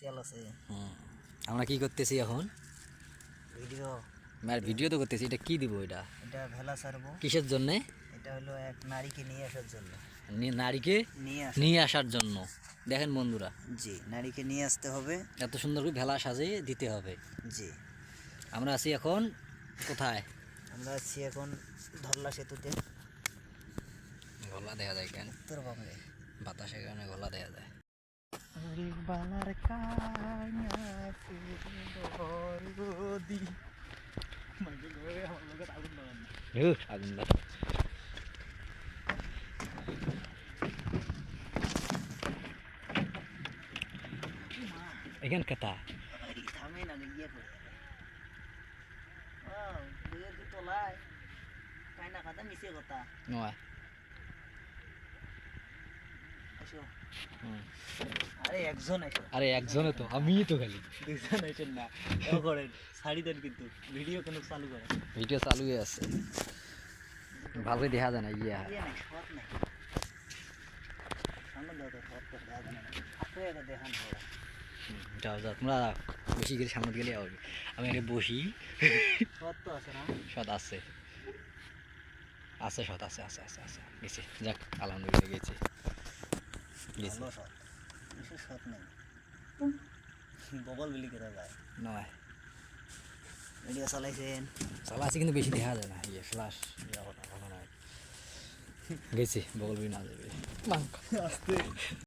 তেল আছে। আমরা কি করতেছি এখন? ভিডিও। আর ভিডিও তো করতেছি এটা কি দিব এটা? এটা ভেলা সারবো কিসের জন্যে? এটা হলো এক নারীকে নিয়ে আসার জন্য। নারীকে নিয়ে নিয়ে আসার জন্য। দেখেন বন্ধুরা। জি নারীকে নিয়ে আসতে হবে। এত সুন্দর করে ভেলা সাজিয়ে দিতে হবে। জি। আমরা আছি এখন কোথায়? আমরা আছি এখন ধরলা সেতুতে। গলা দেখা যায় কেন? উত্তরবঙ্গে। বাতাসের কারণে গলা দেখা যায়। বালার কাইনা ফুলবরদি ধুর, আগুন লাগা। এখান কেতা থামে না গিয়ে পড়ে ও দুয়ে দু তলায় কাইনা কথা মিশে কথা নয়। আরে একজন আরে একজনে তো আমি তো খালি। দুজন আসেন না ও করেন শাড়ি দেন কিন্তু ভিডিও কেন চালু করেন? ভিডিও চালু হয়ে আছে। ভালোই দেখা যায় না ইয়া ইয়ে করে যাও যাও তোমরা বসি গেলে সামনে গেলে হবে আমি আগে বসি। সৎ আছে আছে। আছে সৎ আছে আছে আছে আছে। গেছে যাক আলহামদুলিল্লাহ গেছে। ভালো সৎ বিশেষ সৎ নেই। বগল বিলি করে যায় নয়। ভিডিও চালাইছেন। চালা কিন্তু বেশি দেখা যায় না। ইয়ে ফ্লাশ ইয়ে গেছে বগল বি না যাবে।